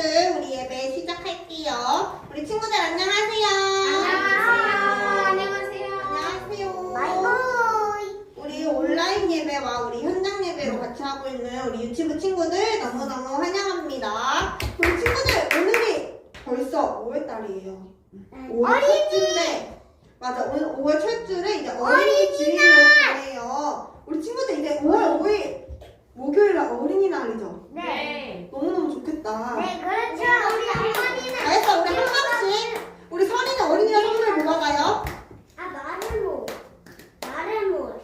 친구들 우리 예배 시작할게요. 우리 친구들 안녕하세요. 안녕하세요. 안녕하세요. 마이보이. 우리 온라인 예배와 우리 현장 예배로 같이 하고 있는 우리 유튜브 친구들 너무너무 환영합니다. 우리 친구들 오늘이 벌써 5월달이에요. 5월 첫 주인데 맞아 오늘 5월 첫 주를 이제 어린이 주일로 보내요. 우리 친구들 이제 5월 5일 목요일 날 어린이날이죠. 네. 너무너무 좋겠다. 네, 그렇죠. 우리 할머니는. 알겠어, 우리 한 번씩 우리 선이는 어린이날 선물 뭐 받아요? 아, 마르모. 마르모.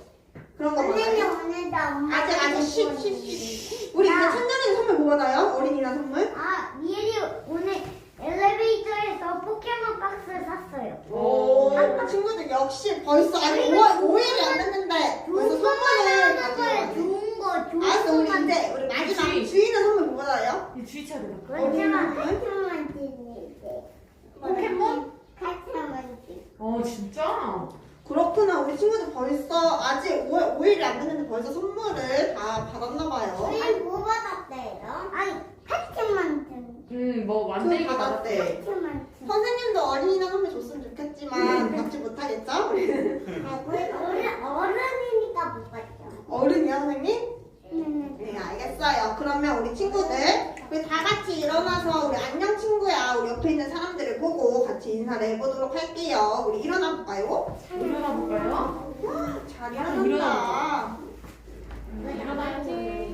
그런 거 선생님 받아요? 오늘도 엄마. 아직 아직 쉬쉬쉬. 우리 이제 천장이는 선물 뭐 받아요? 어린이날 선물? 아, 미엘이 오늘 엘리베이터에서 포켓몬 박스 샀어요. 오, 친구들 역시 벌써 아니 5월 5일이 안 됐는데 벌써 좋은 것만 선물을 사는 가지고 거예요. 왔네. 좋은 거, 좋은 알았어, 우리 것만. 이제 우리 마지막 그치. 주인은 선물 뭐 받아요? 이 주의 차례다. 그렇지만 어린이 카트만 찍는데. 포켓몬? 카트만 찍. 어 진짜? 그렇구나, 우리 친구들 벌써 아직 5월 5일이 안 됐는데 벌써 선물을 다 받았나 봐요. 선생님 뭐 받았대요? 아니, 카트만 찍. 응뭐 그 만들기 받았대. 카트만 찍. 선생님도 어린이날 선물 줬으면 좋겠지만 받지 못하겠죠? 아, 우리 어른, 어른이니까 못 봤죠. 어른이요, 선생님? 음. 네, 알겠어요. 그러면 우리 친구들, 우리 다 같이 일어나서 우리 안녕 친구야, 우리 옆에 있는 사람들을 보고 같이 인사를 해보도록 할게요. 우리 일어나 볼까요? 일어나 볼까요? 잘 일어나 일어난다. 일어나야지.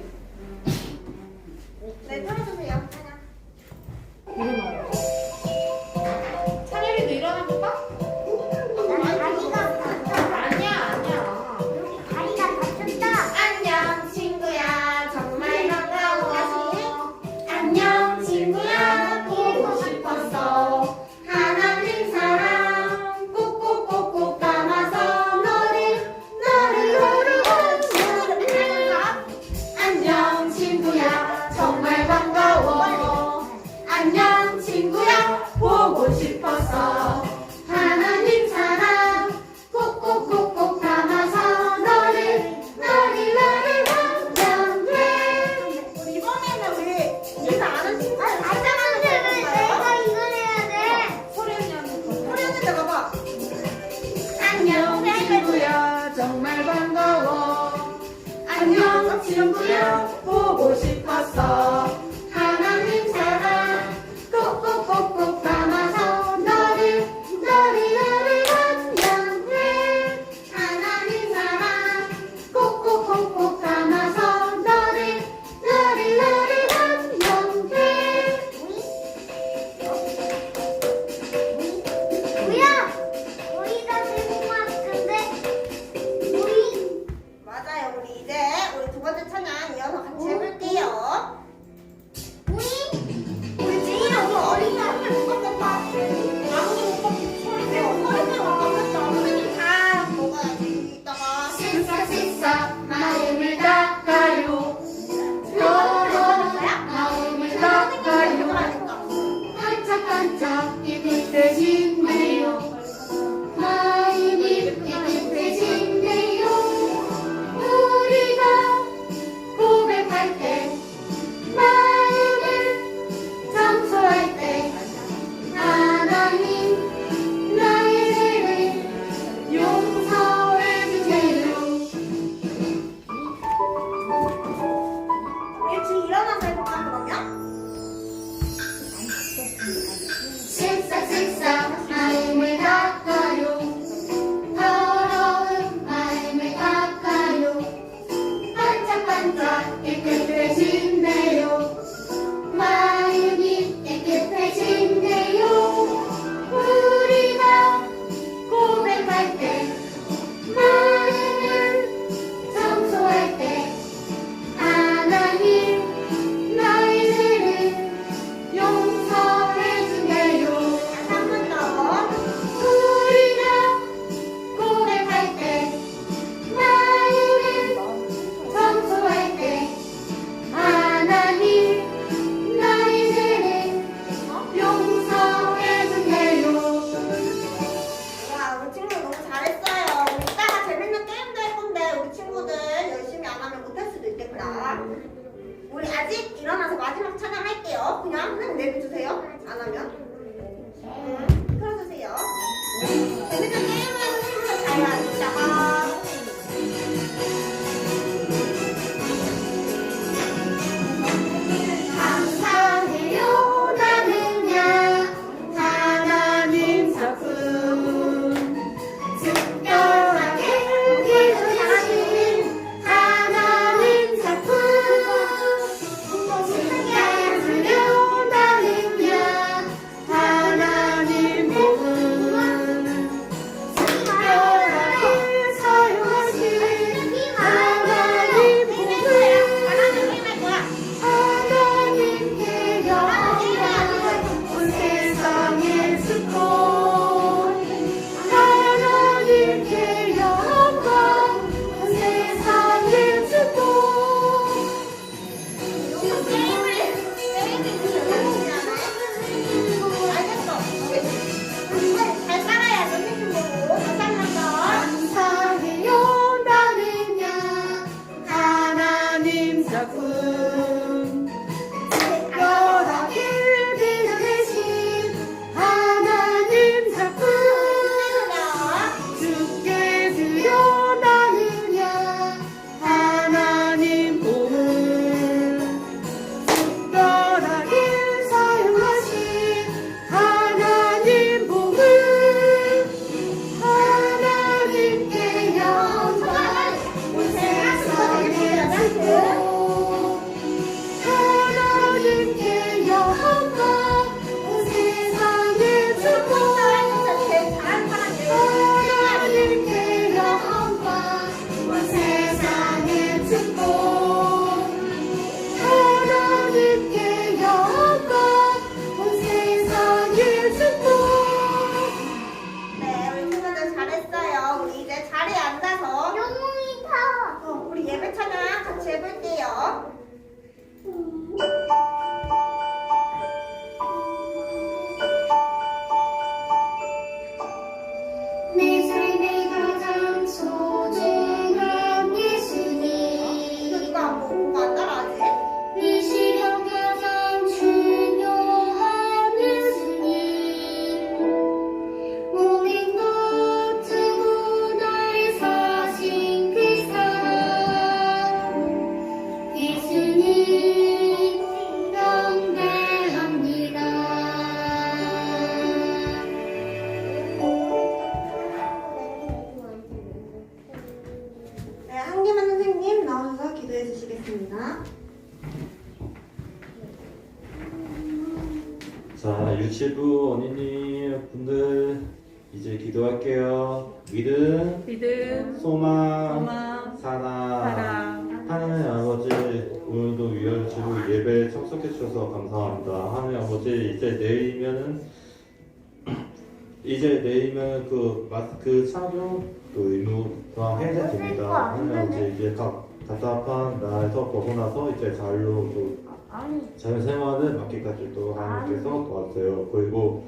마스크 착용 그 의무화 해야 됩니다. 하나님 아버지 이제 각 답답한 나에서 벗어나서 이제 자유로 그 아니 자유생활을 맡기까지 수 있도록 하나님께서 도와주세요. 그리고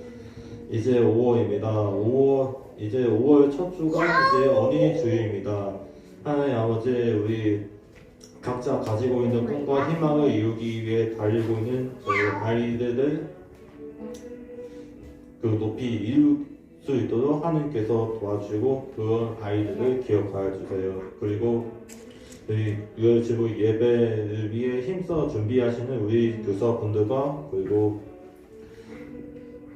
이제 5월입니다. 5월 이제 5월 첫 주가 이제 어린이 주일입니다. 하나님 아버지 우리 각자 가지고 있는 꿈과 희망을 이루기 위해 달리고 있는 저희 아이들을 그 높이 이룰 수 있도록 하나님께서 도와주시고 그런 아이들을 기억하여 주세요. 그리고 우리 유월지부 예배를 위해 힘써 준비하시는 우리 교사분들과 그리고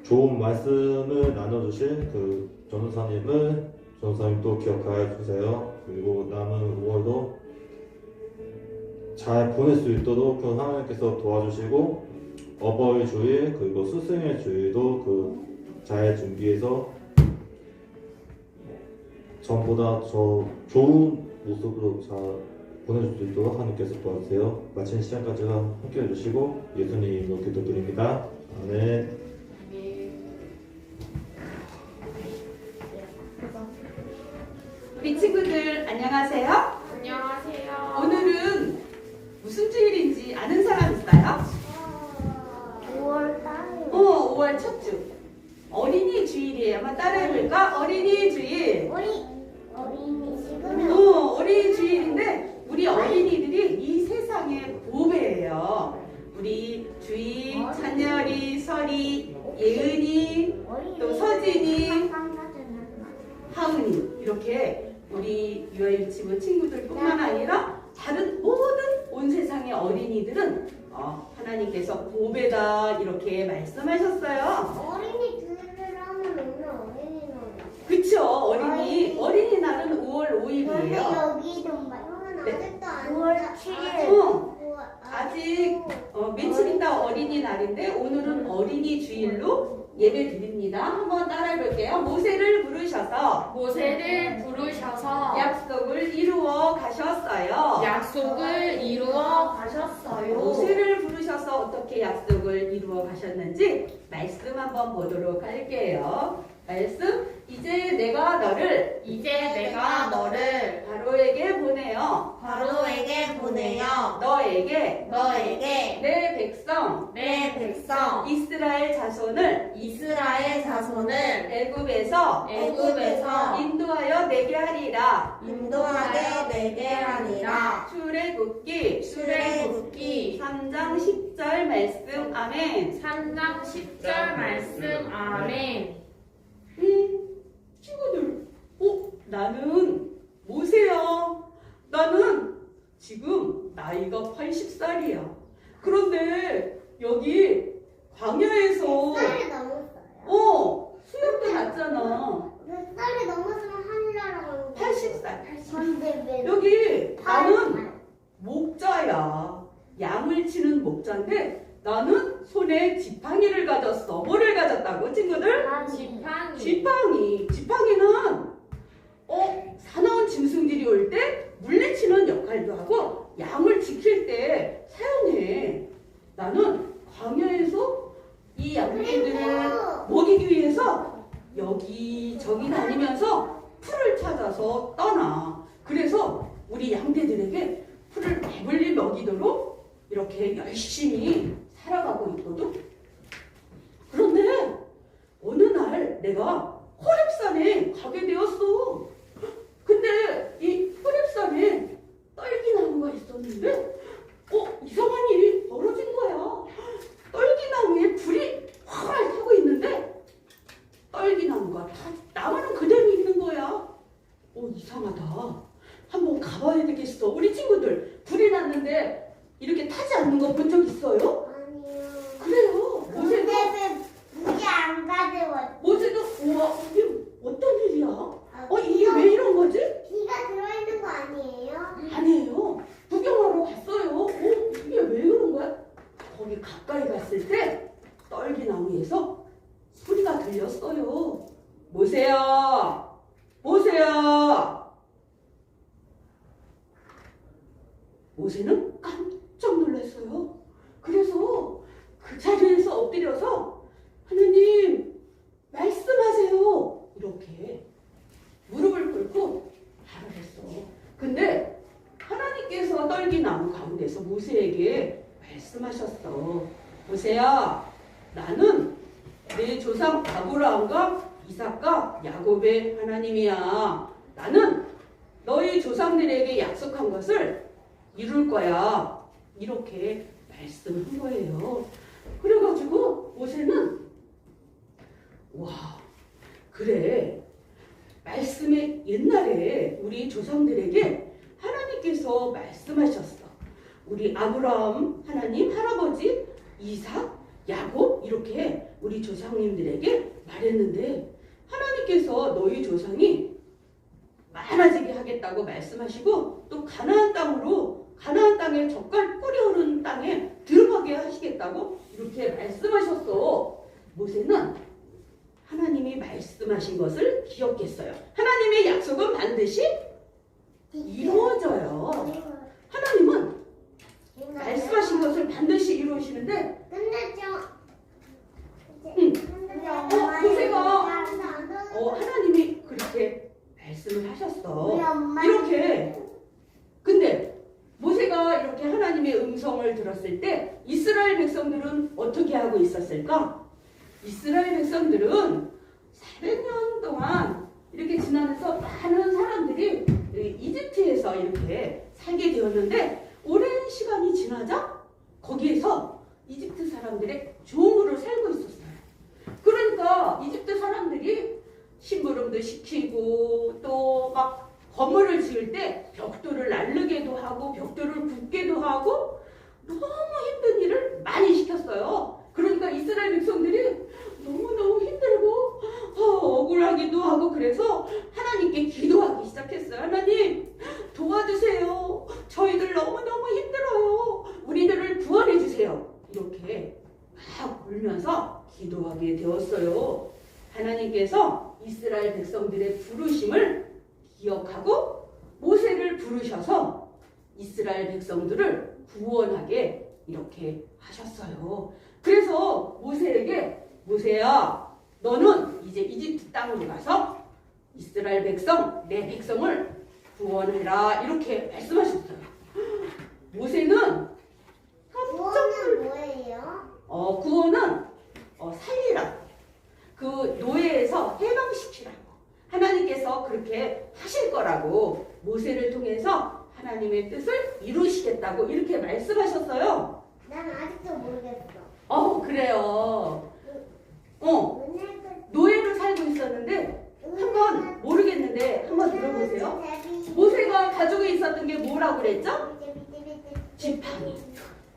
좋은 말씀을 나눠주실 그 전도사님을 전도사님도 기억하여 주세요. 그리고 남은 5월도 잘 보낼 수 있도록 그 하나님께서 도와주시고 어버이 주일 그리고 스승의 주일도 그 잘 준비해서 전보다 더 좋은 모습으로 잘 보내줄 수 있도록 하나님께서 도와주세요. 마친 시간까지 함께 해주시고 예수님으로 기도드립니다. 아멘. 우리 친구들 안녕하세요. 안녕하세요 오늘은 무슨 주일인지 아는 사람 있어요? 5월 달에 어, 5월 첫 주. 어린이 주일이에요. 한번 따라해볼까? 어린이 주일. 어린 이 지금은 어, 어린이 주일인데 우리 어린이들이 이 세상의 보배예요. 우리 주희, 찬열이, 설이, 예은이, 또 서진이, 하은이 이렇게 우리 유아유치부 친구들뿐만 아니라 다른 모든 온 세상의 어린이들은 어, 하나님께서 보배다 이렇게 말씀하셨어요. 어린이 주일을 하면 오늘 어린이 놀이 그쵸? 어린이 어린이날은 5월 5일이에요. 여기도 봐 형은 네. 아직도 안 5월 7일 어, 아직 어, 며칠 있다 어린이날인데 오늘은 어린이 주일로 예배 드립니다. 한번 따라해 볼게요. 모세를 부르셔서 모세를 부르셔서 약속을 이루어 가셨어요. 약속을 이루어 가셨어요. 모세를 부르셔서 어떻게 약속을 이루어 가셨는지 말씀 한번 보도록 할게요. 말씀 이제 내가 너를 이제 내가 너를 바로에게 보내어. 바로에게 보내어. 너에게. 너에게 내 백성. 내 백성. 이스라엘 자손을 이스라엘 자손을 애굽에서 애굽에서 인도하여 내게 하리라. 인도하여 내게 하니라. 출애굽기. 출애굽기. 3장 10절 말씀. 아멘. 3장 10절 말씀. 아멘. 음, 친구들, 어, 나는 모세야. 나는 지금 나이가 80살이야. 그런데 여기 광야에서 살이 넘었어요 어, 수염도 났잖아. 몇 살이 넘었으면 하늘나라 가는 거예요 80살. 근데 왜 여기 팔- 나는 목자야. 양을 치는 목자인데 나는 손에 지팡이를 가졌어. 뭐를 가졌다고 친구들? 지팡이 지팡이. 지팡이는 어 사나운 짐승들이 올 때 물리치는 역할도 하고 양을 지킬 때 사용해. 나는 광야에서 이 양들을 그리고 먹이기 위해서 여기 저기 다니면서 풀을 찾아서 떠나. 그래서 우리 양떼들에게 풀을 배불리 먹이도록 이렇게 열심히 살아가고 있거든. 그런데 어느 날 내가 호랩산에 가게 되었어. 근데 이 호랩산에 딸기 나무가 있었는데 어 이상한 일이 벌어진 거야. 딸기 나무에 불이 활 타고 있는데 딸기 나무가 다 나무는 그대로 있는 거야. 어 이상하다. 한번 가봐야 되겠어. 우리 친구들 불이 났는데 이렇게 타지 않는 거 본 적 있어요? 그래요. 어제도 근데 왜 무게 안 가져왔어? 어제도 우와 이게 어떤 일이야? 아, 어 이게 왜 이런 거지? 비가 들어있는 거 아니에요? 아니에요. 구경하러 갔어요. 어 이게 왜 그런 거야? 거기 가까이 갔을 때 떨기 나무에서 소리가 들렸어요. 보세요. 보세요. 모세는 깜짝 놀랐어요. 그래서 그 자리에서 엎드려서 하나님 말씀하세요. 이렇게 무릎을 꿇고 말을 했어. 근데 하나님께서 떨기 나무 가운데서 모세에게 말씀하셨어. 모세야, 나는 내 조상 아브라함과 이삭과 야곱의 하나님이야. 나는 너희 조상들에게 약속한 것을 이룰 거야. 이렇게 말씀한 거예요. 그래가지고 모세는 와 그래 말씀에 옛날에 우리 조상들에게 하나님께서 말씀하셨어. 우리 아브라함 하나님 할아버지 이삭 야곱 이렇게 우리 조상님들에게 말했는데 하나님께서 너희 조상이 많아지게 하겠다고 말씀하시고 또 가나안 땅으로 가나안 땅에 젓갈 뿌리 흐르는 땅에 들어가게 하시겠다고 이렇게 말씀하셨어. 모세는 하나님이 말씀하신 것을 기억했어요. 하나님의 약속은 반드시 이루어져요. 하나님은 말씀하신 것을 반드시 이루시는데 근데 저 응. 근데 어, 엄마 모세가 어, 하나님이 그렇게 말씀을 하셨어. 우리 엄마 이렇게 근데 모세가 이렇게 하나님의 음성을 들었을 때 이스라엘 백성들은 어떻게 있었을까? 이스라엘 백성들은 400년 동안 이렇게 지나면서 많은 사람들이 이 이집트에서 이렇게 살게 되었는데 오랜 시간이 지나자 거기에서 이집트 사람들의 종으로 살고 있었어요. 그러니까 이집트 사람들이 심부름도 시키고 또 막 건물을 지을 때 벽돌을 날르게도 하고 벽돌을 굽게도 하고 너무 힘든 일을 많이 시켰어요. 그러니까 이스라엘 백성들이 너무너무 힘들고 어, 억울하기도 하고 그래서 하나님께 기도하기 시작했어요. 하나님 도와주세요. 저희들 너무너무 힘들어요. 우리들을 구원해 주세요. 이렇게 막 울면서 기도하게 되었어요. 하나님께서 이스라엘 백성들의 부르심을 기억하고 모세를 부르셔서 이스라엘 백성들을 구원하게 이렇게 하셨어요. 그래서 모세에게 모세야 너는 이제 이집트 땅으로 가서 이스라엘 백성 내 백성을 구원해라 이렇게 말씀하셨어요. 모세는 구원은 뭐예요? 어, 구원은 어, 살리라. 그 노예에서 해방시키라고. 하나님께서 그렇게 하실 거라고 모세를 통해서 하나님의 뜻을 이루시겠다고 이렇게 말씀하셨어요. 난 아직도 모르겠어. 어, 그래요. 어, 노예로 살고 있었는데 한번 모르겠는데 한번 들어보세요. 모세가 가지고 있었던 게 뭐라고 그랬죠? 지팡이.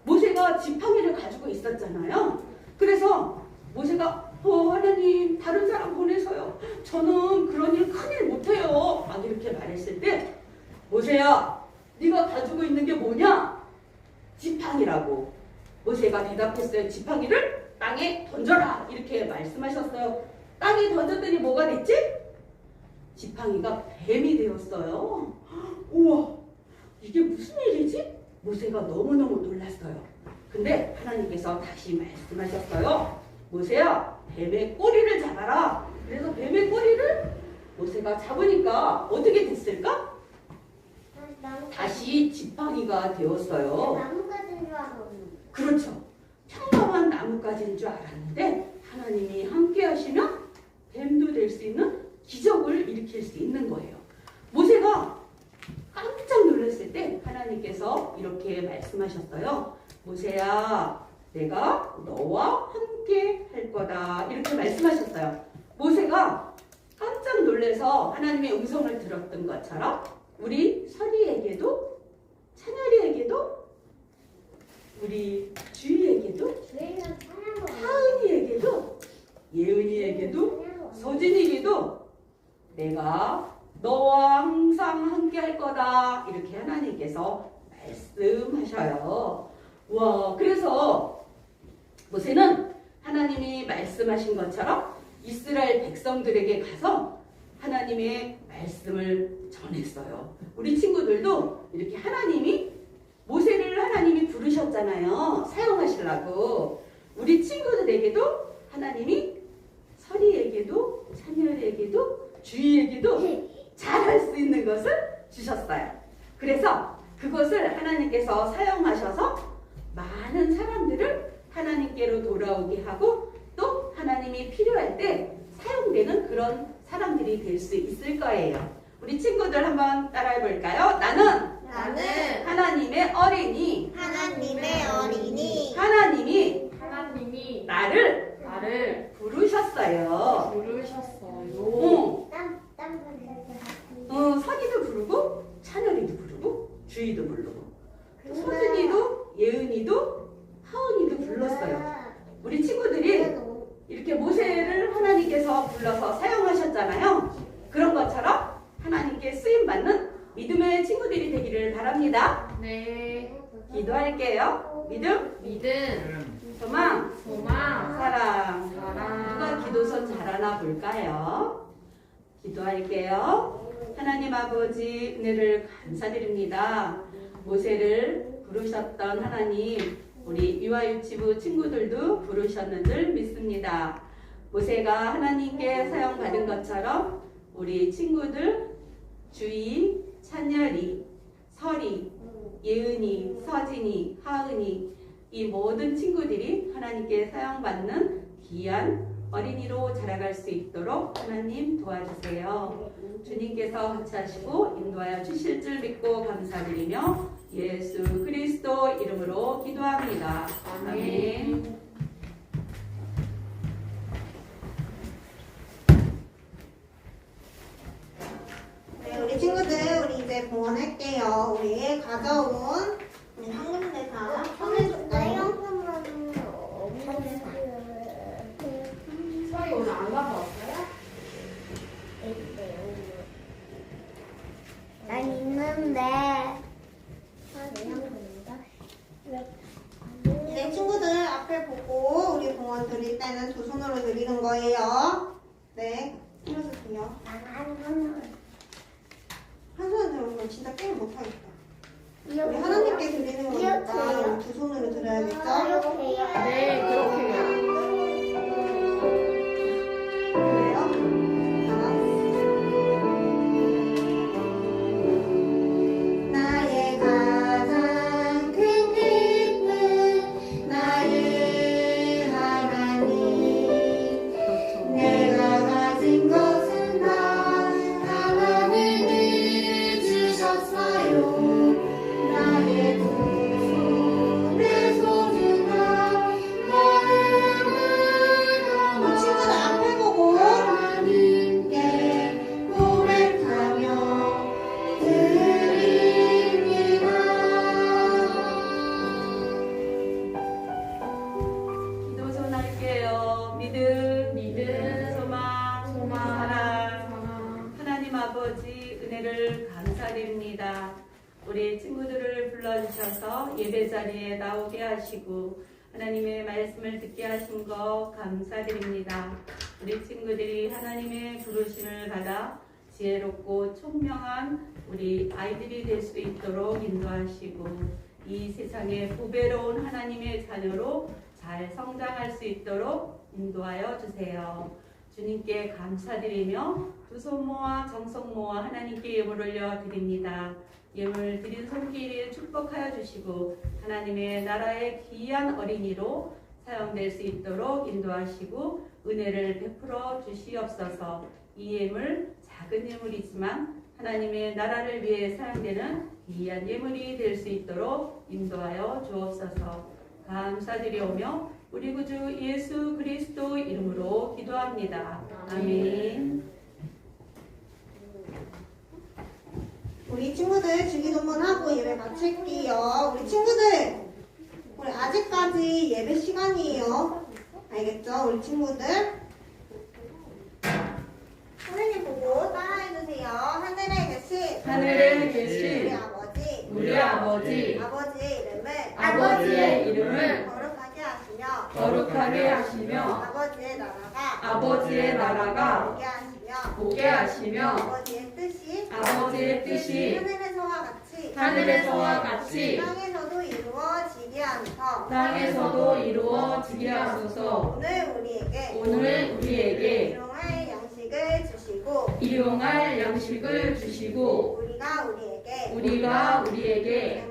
모세가 지팡이를 가지고 있었잖아요. 그래서 모세가 어 하나님 다른 사람 보내서요. 저는 그런 일 큰일 못해요. 막 이렇게 말했을 때 모세야 네가 가지고 있는 게 뭐냐? 지팡이라고. 모세가 대답했어요. 지팡이를 땅에 던져라 이렇게 말씀하셨어요. 땅에 던졌더니 뭐가 됐지? 지팡이가 뱀이 되었어요. 우와 이게 무슨 일이지? 모세가 너무너무 놀랐어요. 근데 하나님께서 다시 말씀하셨어요. 모세야, 뱀의 꼬리를 잡아라. 그래서 뱀의 꼬리를 모세가 잡으니까 어떻게 됐을까? 다시 지팡이가 되었어요. 나뭇가지인 줄 알았는데. 그렇죠. 평범한 나뭇가지인 줄 알았는데 하나님이 함께 하시면 뱀도 될 수 있는 기적을 일으킬 수 있는 거예요. 모세가 깜짝 놀랐을 때 하나님께서 이렇게 말씀하셨어요. 모세야, 내가 너와 함께 할 거다. 이렇게 말씀하셨어요. 모세가 깜짝 놀래서 하나님의 음성을 들었던 것처럼 우리 설이에게도 찬열이에게도 우리 주희에게도 하은이에게도 예은이에게도 서진이에게도 내가 너와 항상 함께 할 거다. 이렇게 하나님께서 말씀하셔요. 와, 그래서 모세는 하나님이 말씀하신 것처럼 이스라엘 백성들에게 가서 하나님의 말씀을 전했어요. 우리 친구들도 이렇게 하나님이 모세를 하나님이 부르셨잖아요. 사용하시려고. 우리 친구들에게도 하나님이 서리에게도 찬열에게도 주희에게도 잘할 수 있는 것을 주셨어요. 그래서 그것을 하나님께서 사용하셔서 많은 사람들을 하나님께로 돌아오게 하고 또 하나님이 필요할 때 사용되는 그런 사람들이 될 수 있을 거예요. 우리 친구들 한번 따라해 볼까요? 나는 나는 하나님의 어린이. 하나님의 어린이 하나님이 하나님이 나를 나를 부르셨어요. 부르셨어요. 어, 땀땀 어, 선이도 부르고 찬열이도 부르고 주희도 부르고 소준이도 예은이도 하은이도 불렀어요. 우리 친구들이 이렇게 모세를 하나님께서 불러서 사용하셨잖아요. 그런 것처럼 하나님께 쓰임 받는 믿음의 친구들이 되기를 바랍니다. 네. 기도할게요. 믿음, 믿음, 소망, 소망, 사랑. 누가 사랑. 기도서 잘하나 볼까요? 기도할게요. 하나님 아버지 은혜를 감사드립니다. 모세를 부르셨던 하나님, 우리 유아유치부 친구들도 부르셨는 줄 믿습니다. 모세가 하나님께 사용받은 것처럼 우리 친구들 주희, 찬열이, 설이, 예은이, 서진이, 하은이 이 모든 친구들이 하나님께 사용받는 귀한 어린이로 자라갈 수 있도록 하나님 도와주세요. 주님께서 같이 하시고 인도하여 주실 줄 믿고 감사드리며 예수 그리스도 이름으로 기도합니다. 아멘. 네, 우리 친구들 우리 이제 공원할게요. 우리 가져온 우리 한군데다 꺼내줄까요? 서희 오늘 안 가져왔어요? 난 있는데. 이제 친구들 앞에 보고 우리 공 원 드릴 때는 두 손으로 드리는 거예요. 네, 들어주세요. 한 손으로 들으면 그럼 진짜 게임 못하겠다. 우리 하나님께 드리는 거니까 우리 두 손으로 드려야겠죠? 네, 그렇게? 자리에 나오게 하시고 하나님의 말씀을 듣게 하신 거 감사드립니다. 우리 친구들이 하나님의 부르심을 받아 지혜롭고 총명한 우리 아이들이 될 수 있도록 인도하시고 이 세상에 부배로운 하나님의 자녀로 잘 성장할 수 있도록 인도하여 주세요. 주님께 감사드리며 두 손 모아 정성 모아 하나님께 예물 올려 드립니다. 예물 드린 손길을 축복하여 주시고 하나님의 나라의 귀한 어린이로 사용될 수 있도록 인도하시고 은혜를 베풀어 주시옵소서. 이 예물 작은 예물이지만 하나님의 나라를 위해 사용되는 귀한 예물이 될 수 있도록 인도하여 주옵소서. 감사드리오며 우리 구주 예수 그리스도 이름으로 기도합니다. 아멘. 우리 친구들 주기도문 하고 예배 마칠게요. 우리 친구들, 우리 아직까지 예배 시간이에요. 알겠죠? 우리 친구들. 선생님 보고 따라해주세요. 하늘에 계신 하늘에 우리 계신 아버지, 우리 아버지, 아버지의 이름을 아버지의 이름을 거룩하게 하시며 거룩하게 하시며 아버지의 나라가 아버지의 나라가 오게 하시며 오게 하시며 아버지의 뜻이 아버지의 뜻이 하늘에서와 같이 하늘에서와 같이 땅에서 하면서. 땅에서도 이루어지게 하소서. 오늘 우리에게 오늘 우리에게 일용할 양식을 주시고 일용할 양식을 주시고 우리가 우리에게 우리가 우리에게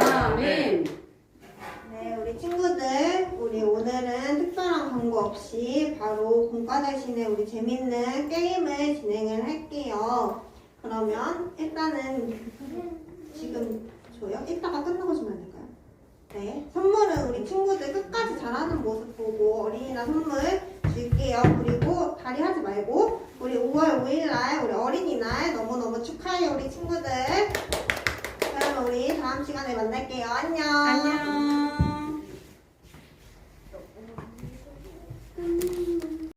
아멘. 네, 우리 친구들, 우리 오늘은 특별한 광고 없이 바로 공과 대신에 우리 재밌는 게임을 진행을 할게요. 그러면 일단은 지금 줘요? 이따가 끝나고 주면 안 될까요? 네, 선물은 우리 친구들 끝까지 잘하는 모습 보고 어린이날 선물 줄게요. 그리고 다리 하지 말고 우리 5월 5일 날 우리 어린이날 너무너무 축하해요, 우리 친구들. 우리 다음 시간에 만날게요. 안녕. 안녕.